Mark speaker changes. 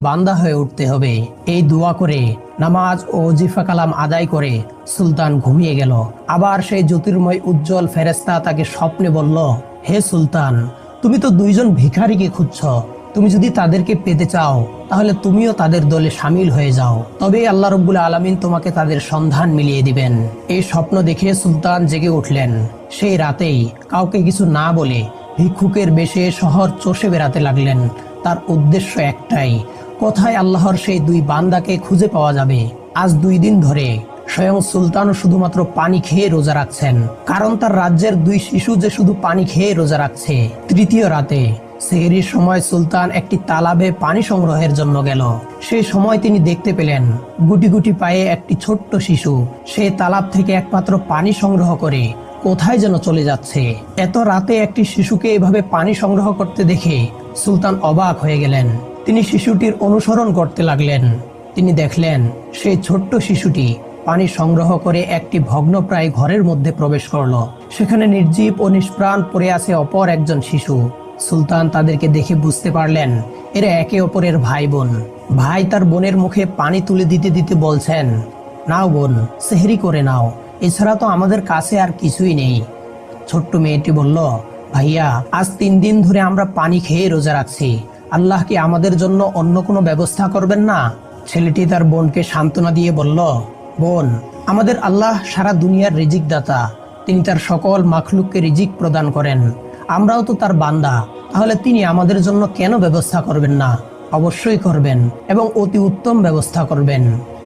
Speaker 1: বান্দা হয়ে উঠতে হবে। এই দোয়া করে, নামাজ ও জিফা কালাম আদায় করে সুলতান ঘুমিয়ে গেল। আবার সেই জ্যোতির্ময় উজ্জ্বল ফেরেস্তা তাকে স্বপ্নে বলল, হে সুলতান, তুমি তো দুইজন ভিখারিকে খুঁজছ। তুমি যদি তাদেরকে পেতে চাও, তাহলে তুমিও তাদের দলে সামিল হয়ে যাও। তবে আল্লাহ রব্বুল আলমিন তোমাকে তাদের সন্ধান মিলিয়ে দিবেন। এই স্বপ্ন দেখে সুলতান জেগে উঠলেন। সেই রাতেই কাউকে কিছু না বলে ভিক্ষুকের বেশে শহর চষে বেড়াতে লাগলেন। তার উদ্দেশ্য একটাই কোথায় আল্লাহর সেই দুই বান্দাকে খুঁজে পাওয়া যাবে। আজ দুই দিন ধরে স্বয়ং সুলতানও শুধুমাত্র পানি খেয়ে রোজা রাখছেন। কারণ তার রাজ্যের দুই শিশু যে শুধু পানি খেয়ে রোজা রাখছে। তৃতীয় রাতে সেহরির সময় সুলতান একটি তালাবে পানি সংগ্রহের জন্য গেল। সেই সময় তিনি দেখতে পেলেন, গুটি গুটি পায়ে একটি ছোট্ট শিশু। সে তালাব থেকে একমাত্র পানি সংগ্রহ করে, কোথায় যেন চলে যাচ্ছে। এত রাতে একটি শিশুকে এভাবে পানি সংগ্রহ করতে দেখে সুলতান অবাক হয়ে গেলেন। তিনি শিশুটির অনুসরণ করতে লাগলেন। তিনি দেখলেন সেই ছোট্ট শিশুটি পানি সংগ্রহ করে একটি ভগ্নপ্রায় ঘরের মধ্যে প্রবেশ করল। সেখানে নির্জীব ও নিষ্প্রাণ পড়ে আছে অপর একজন শিশু। সুলতান তাদেরকে দেখে বুঝতে পারলেন, এরা একে অপরের ভাই বোন ভাই তার বোনের মুখে পানি তুলে দিতে দিতে বলছেন, নাও বোন, সেহরি করে নাও, এছাড়া তো আমাদের কাছে আর কিছুই নেই। ছোট্ট মেয়েটি বলল, ভাইয়া, আজ তিন দিন ধরে আমরা পানি খেয়ে রোজা রাখছি। আল্লাহ কি আমাদের জন্য অন্য কোনো ব্যবস্থা করবেন না? ছেলেটি তার বোনকে সান্ত্বনা দিয়ে বলল, বোন, আমাদের আল্লাহ সারা দুনিয়ার রিজিক দাতা তিনি তার সকল মাখলুককে রিজিক প্রদান করেন। আমরাও তো তার বান্দা। তাহলে তিনি আমাদের জন্য কেন ব্যবস্থা করবেন না? অবশ্যই করবেন এবং অতি উত্তম ব্যবস্থা করবেন।